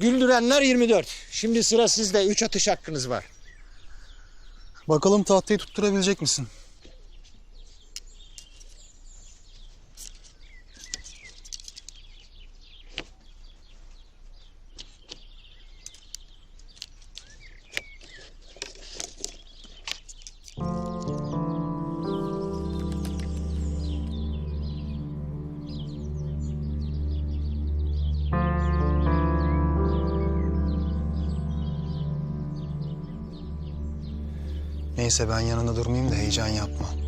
Güldürenler 24. Şimdi sıra sizde. 3 atış hakkınız var. Bakalım tahtayı tutturabilecek misin? Neyse ben yanında durmayayım da heyecan yapma.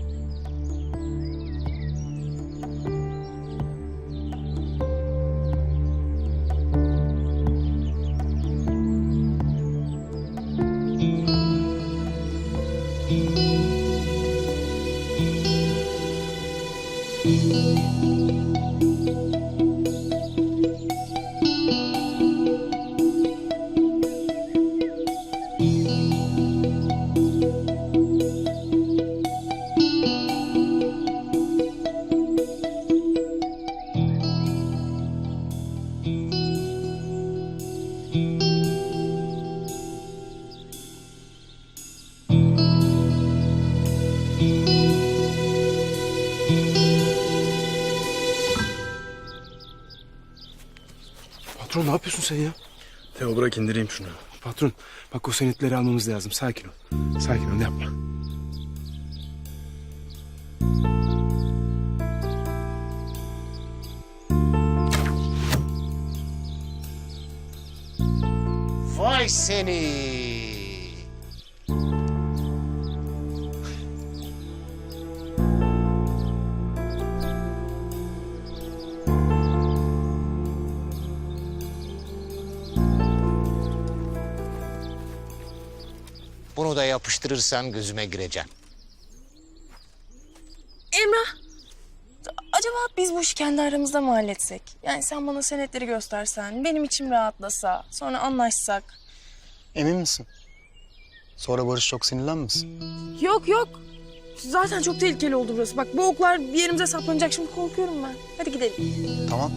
Patron ne yapıyorsun sen ya? Teo bırak indireyim şunu. Patron bak o senetleri almamız lazım. Sakin ol. Sakin ol yapma. Vay seni. Yapıştırırsan gözüme gireceğim. Emrah. Acaba biz bu işi kendi aramızda mı halletsek? Yani sen bana senetleri göstersen, benim içim rahatlasa, sonra anlaşsak. Emin misin? Sonra Barış çok sinirlenmesin. Yok yok. Zaten çok tehlikeli oldu burası. Bak bu oklar bir yerimize saplanacak. Şimdi korkuyorum ben. Hadi gidelim. Tamam.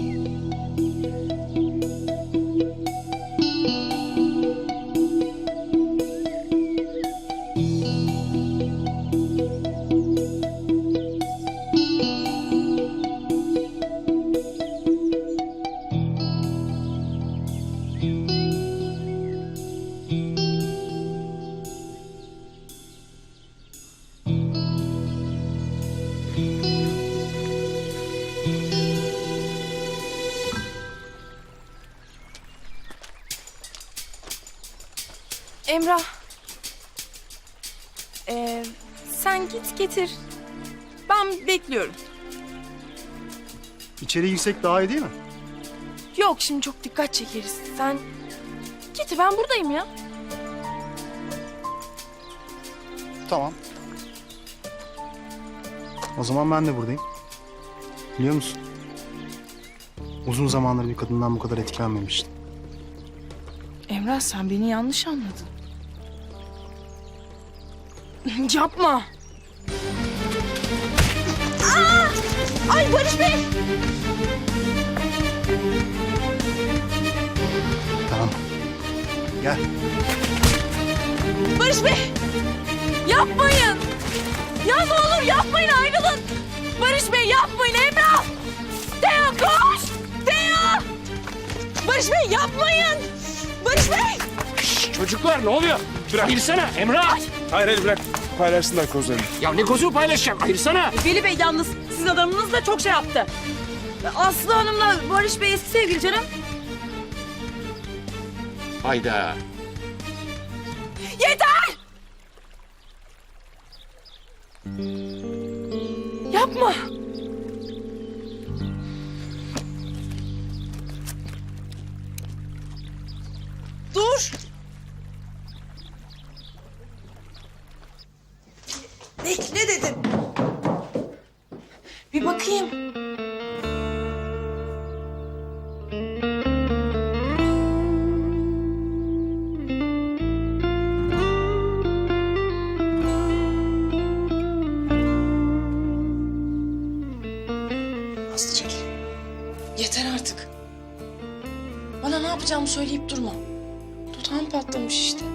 Emrah. Ee, sen git getir. Ben bekliyorum. İçeri girsek daha iyi değil mi? Yok şimdi çok dikkat çekeriz. Sen git ben buradayım ya. Tamam. O zaman ben de buradayım. Biliyor musun? Uzun zamandır bir kadından bu kadar etkilenmemiştim. Emrah sen beni yanlış anladın. Yapma. Aa! Ay Barış Bey! Tamam. Gel. Barış Bey! Yapmayın! Ya ne olur yapmayın ayrılın! Barış Bey yapmayın Emrah! Teo koş! Teo! Barış Bey yapmayın! Barış Bey! Çocuklar ne oluyor? Bırak. Ayırsana Emrah. Hayır hayır bırak. Paylaşsınlar kozlarını. Ya ne kozuyu paylaşacağım? Ayırsana. Veli Bey yalnız sizin adamınız da çok şey yaptı. Aslı Hanım'la Barış Bey eski sevgili canım. Hayda. Yapma! Dur! Bekle dedim. Bir bakayım. Yeter artık. Bana ne yapacağımı söyleyip durma. Dudağım patlamış işte.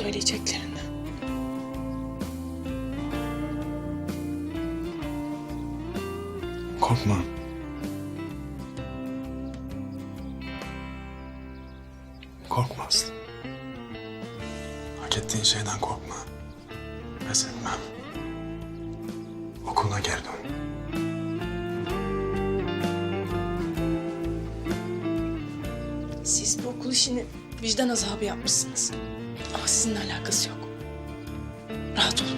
Korkuyorum söyleyeceklerinden. Korkma. Korkma Aslı. Hak ettiğin şeyden korkma. Pes etmem. Okuluna geri dön. Siz bu okul işini vicdan azabı yapmışsınız. Ama sizinle alakası yok. Rahat olun.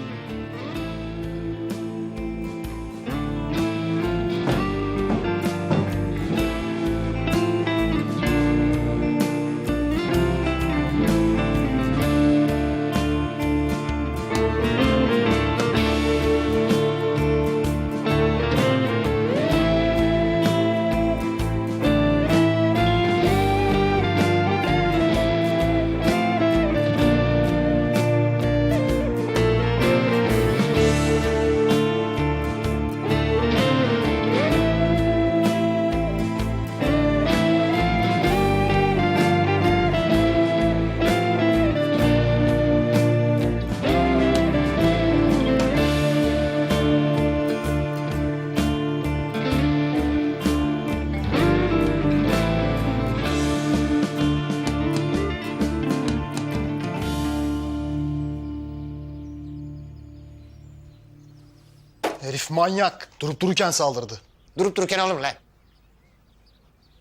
Herif manyak. Durup dururken saldırdı. Durup dururken oğlum lan.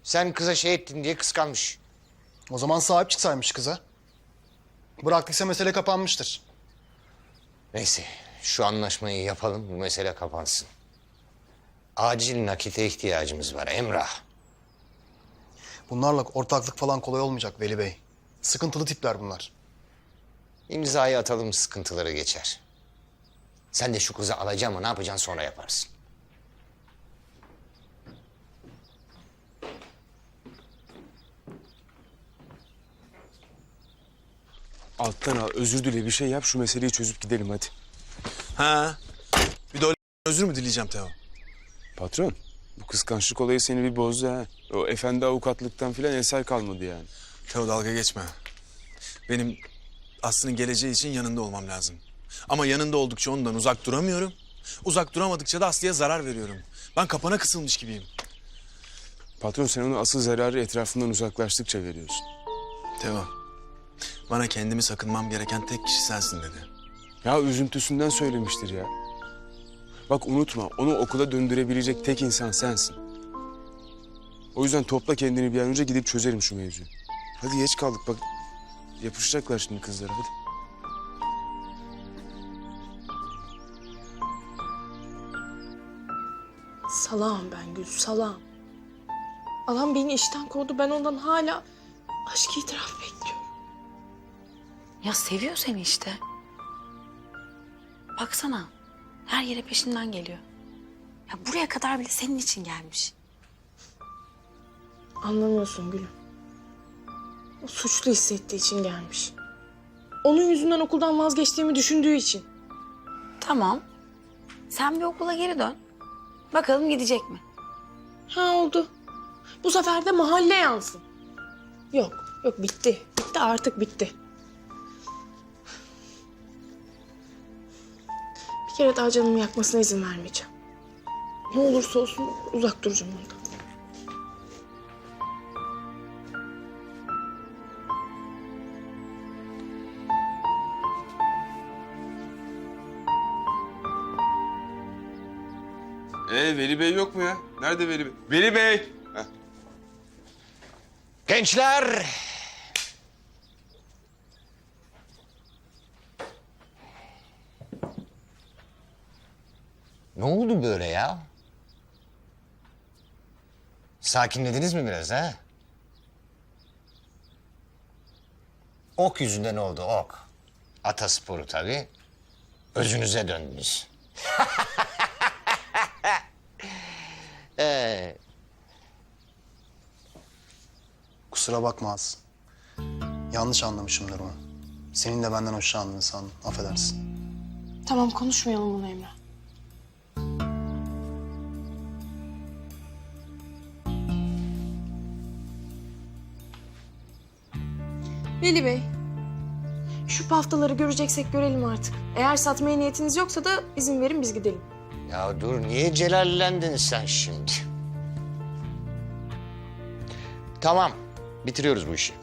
Sen kıza şey ettin diye kıskanmış. O zaman sahip çıksaymış kıza. Bıraktıysa mesele kapanmıştır. Neyse şu anlaşmayı yapalım bu mesele kapansın. Acil nakite ihtiyacımız var Emrah. Bunlarla ortaklık falan kolay olmayacak Veli Bey. Sıkıntılı tipler bunlar. İmzayı atalım sıkıntıları geçer. Sen de şu kızı alacağım mı ne yapacaksın sonra yaparsın. Alttan al, özür dile bir şey yap şu meseleyi çözüp gidelim hadi. Ha? Bir de özür mü dileyeceğim Teo? Patron, bu kıskançlık olayı seni bir bozdu ha. O efendi avukatlıktan filan eser kalmadı yani. Teo dalga geçme. Benim Aslı'nın geleceği için yanında olmam lazım. Ama yanında oldukça ondan uzak duramıyorum. Uzak duramadıkça da Aslı'ya zarar veriyorum. Ben kapana kısılmış gibiyim. Patron sen onu asıl zararı etrafından uzaklaştıkça veriyorsun. Teo, bana kendimi sakınmam gereken tek kişi sensin dedi. Ya üzüntüsünden söylemiştir ya. Bak unutma onu okula döndürebilecek tek insan sensin. O yüzden topla kendini bir an önce gidip çözelim şu mevzuyu. Hadi geç kaldık bak. Yapışacaklar şimdi kızlara hadi. Salağım ben Gül, salağım. Adam beni işten kovdu. Ben ondan hala aşk itiraf bekliyorum. Ya seviyor seni işte. Baksana. Her yere peşinden geliyor. Ya buraya kadar bile senin için gelmiş. Anlamıyorsun Gülüm. O suçlu hissettiği için gelmiş. Onun yüzünden okuldan vazgeçtiğimi düşündüğü için. Tamam. Sen bir okula geri dön. Bakalım gidecek mi? Ha oldu. Bu sefer de mahalle yansın. Yok, yok bitti. Bitti artık bitti. Bir kere daha canımı yakmasına izin vermeyeceğim. Ne olursa olsun uzak duracağım ondan. Ee Veli Bey yok mu ya? Nerede Veli Bey? Veli Bey! Heh. Gençler! Ne oldu böyle ya? Sakinlediniz mi biraz ha? Ok yüzünden oldu ok. Atasporu tabii. Özünüze döndünüz. ee, Kusura bakma Az. Yanlış anlamışım durumu. Senin de benden hoşlandığını sandım. Affedersin. Tamam konuşmayalım bunu Emre. Veli Bey, şu paftaları göreceksek görelim artık. Eğer satmaya niyetiniz yoksa da izin verin biz gidelim. Ya dur niye celallendin sen şimdi? Tamam bitiriyoruz bu işi.